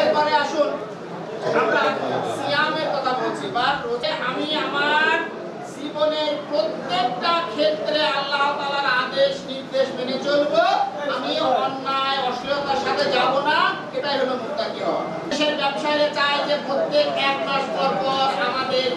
এরপরে আসুন কথা বলছি। বা রোজে আমি আমার জীবনের প্রত্যেকটা ক্ষেত্রে আল্লাহ তাআলার আদেশ, নির্দেশ মেনে চলবো। আমি অন্যায়, অশ্লীলতার সাথে যাব না। এটাই হলো মুত্তাকি হওয়া। দেশের ব্যবসায়ীরা চায় যে প্রত্যেক এক মাস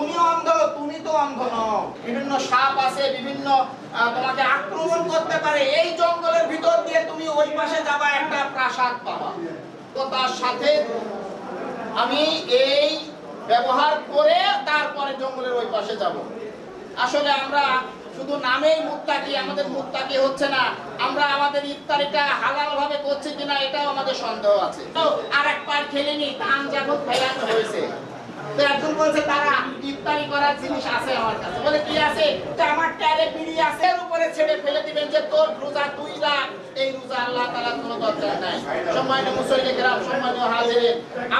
উনি অন্ধ, তুমি তো অন্ধ নও। বিভিন্ন সাপ আছে, বিভিন্ন তোমাকে আক্রমণ করতে পারে। এই জঙ্গলের ভিতর দিয়ে তুমি ওই পাশে যাবা, একটা প্রাসাদ পাবা। তো তার সাথে আমি এই ব্যবহার করে তারপরে জঙ্গলের ওই পাশে যাব। আসলে আমরা শুধু নামেই মুত্তাকি, আমাদের মুত্তাকি হচ্ছে না। আমরা আমাদের ইফতারিটা হালাল ভাবে করছি কিনা এটাও আমাদের সন্দেহ আছে। আর এক পার খেলে নি ধান যখন ফেলানো হয়েছে। তো একজন বলছে, তারা ইফতারি করার জিনিস আছে আমার কাছে। বলে, কি আছে? তো আমার ট্যারে বিড়ি আছে। এর উপরে ছেড়ে ফেলে দিবেন যে, তোর রোজা তুই রাখ এই রোজা আল্লাহ কোনো দরকার নাই। গ্রাম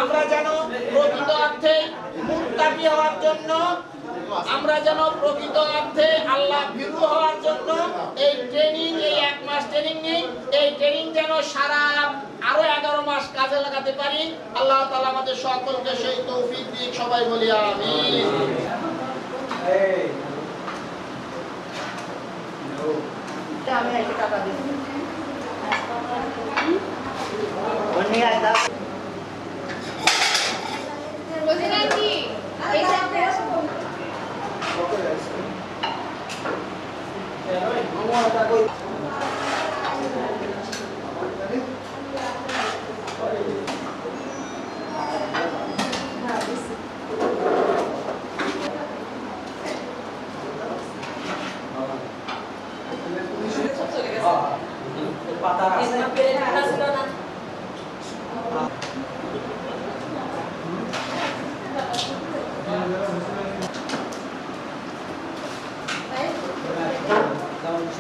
আমরা যেন প্রকৃত অর্থে মুত্তাকি হওয়ার জন্য, আমরা যেন প্রকৃত অর্থে আল্লাহ হওয়ার জন্য এই ট্রেনিং এই এক মাস ট্রেনিং নেই। এই ট্রেনিং যেন সারা কাজে লাগাতে পারি। আল্লাহ তালা আমাদের সকলকে সেই তৌফিক দিক সবাই বলি আমি একটা টাকা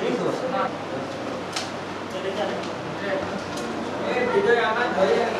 দিই অন্য একটা বলছেন আর কি এই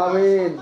আমিন।